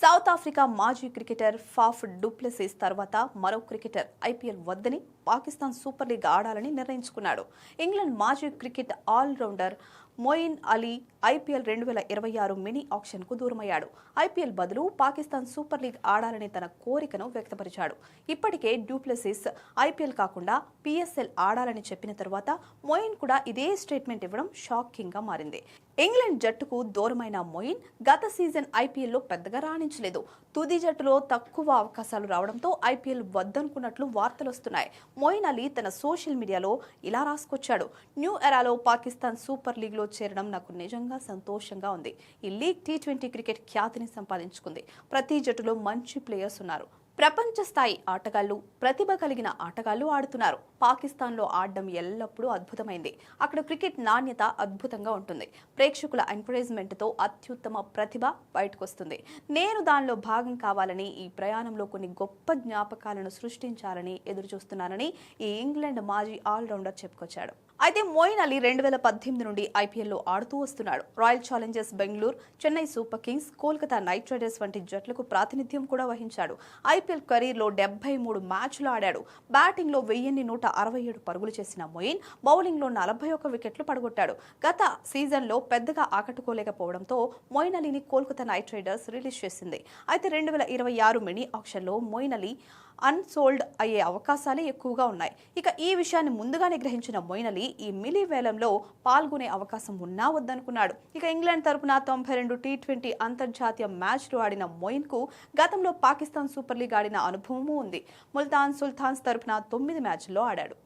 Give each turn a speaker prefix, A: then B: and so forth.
A: South Africa మాజీ cricketer Faf du Plessis తర్వాత మరో క్రికెటర్ ఐపీఎల్ వద్దని పాకిస్తాన్ సూపర్ లీగ్ ఆడాలని నిర్ణయించుకున్నాడు. ఇంగ్లాండ్ మాజీ cricket allrounder Moeen Ali IPL రెండు వేల ఇరవై ఆరు మినీ ఆక్షన్కు దూరమయ్యాడు. ఐపీఎల్ బదులు పాకిస్తాన్ సూపర్ లీగ్ ఆడాలని తన కోరికను వ్యక్తపరిచాడు. ఇప్పటికే డ్యూప్లసిస్ ఐపీఎల్ కాకుండా పీఎస్ఎల్ ఆడాలని చెప్పిన తర్వాత మొయిన్ కూడా ఇదే స్టేట్మెంట్ ఇవ్వడం షాకింగ్గా మారింది. ఇంగ్లాండ్ జట్టుకు దూరమైన మొయిన్ గత సీజన్ ఐపీఎల్లో పెద్దగా రాణించలేదు. తుది జట్టులో తక్కువ అవకాశాలు రావడంతో ఐపీఎల్ వద్దనుకున్నట్లు వార్తలు వస్తున్నాయి. మొయిన్ అలీ తన సోషల్ మీడియాలో ఇలా రాసుకొచ్చాడు. న్యూ ఎరాలో పాకిస్తాన్ సూపర్ లీగ్లో చేరడం నాకు నిజంగా సంతోషంగా ఉంది. ఈ లీగ్ టీ ట్వంటీ క్రికెట్ ఖ్యాతిని సంపాదించుకుంది. ప్రతి జట్టులో మంచి ప్లేయర్స్ ఉన్నారు. ప్రపంచ స్థాయి ఆటగాళ్ళు ప్రతిభ కలిగిన ఆటగాళ్ళు ఆడుతున్నారు. పాకిస్తాన్లో ఆడడం ఎల్లప్పుడూ అద్భుతమైంది. అక్కడ క్రికెట్ నాణ్యత అద్భుతంగా ఉంటుంది. ప్రేక్షకుల ఎంకరేజ్మెంట్తో అత్యుత్తమ ప్రతిభ బయటకొస్తుంది. నేను దానిలో భాగం కావాలని ఈ ప్రయాణంలో కొన్ని గొప్ప జ్ఞాపకాలను సృష్టించాలని ఎదురుచూస్తున్నానని ఈ ఇంగ్లాండ్ మాజీ ఆల్రౌండర్ చెప్పుకొచ్చాడు. అయితే మోయిన్ అలీ రెండు వేల పద్దెనిమిది నుండి ఐపీఎల్లో ఆడుతూ వస్తున్నాడు. Royal Challengers Bengaluru Chennai Super Kings Kolkata Knight Riders వంటి జట్లకు ప్రాతినిధ్యం కూడా వహించాడు. ఐపీఎల్ కెరీర్లో డెబ్బై మూడు మ్యాచ్లు ఆడాడు. బ్యాటింగ్లో వెయ్యిన్ని నూట అరవై ఏడు పరుగులు చేసిన మొయిన్ బౌలింగ్లో నలభై ఒక్క వికెట్లు పడగొట్టాడు. గత సీజన్లో పెద్దగా ఆకట్టుకోలేకపోవడంతో మొయిన్ అలీని కోల్కతా నైట్ రైడర్స్ రిలీజ్ చేసింది. అయితే రెండు వేల ఇరవై ఆరు మినీ ఆక్షన్లో మొయిన్ అలీ అన్సోల్డ్ అయ్యే అవకాశాలే ఎక్కువగా ఉన్నాయి. ఇక ఈ విషయాన్ని ముందుగానే గ్రహించిన మొయినలీ ఈ మిలీ వేలంలో పాల్గొనే అవకాశం ఉన్నా వద్దనుకున్నాడు. ఇక ఇంగ్లాండ్ తరపున తొంభై రెండు టీ ట్వంటీ అంతర్జాతీయ మ్యాచ్లు ఆడిన మొయిన్కు గతంలో పాకిస్తాన్ సూపర్ లీగ్ ఆడిన అనుభవమూ ఉంది. ముల్తాన్ సుల్తాన్స్ తరపున తొమ్మిది మ్యాచ్ల్లో ఆడాడు.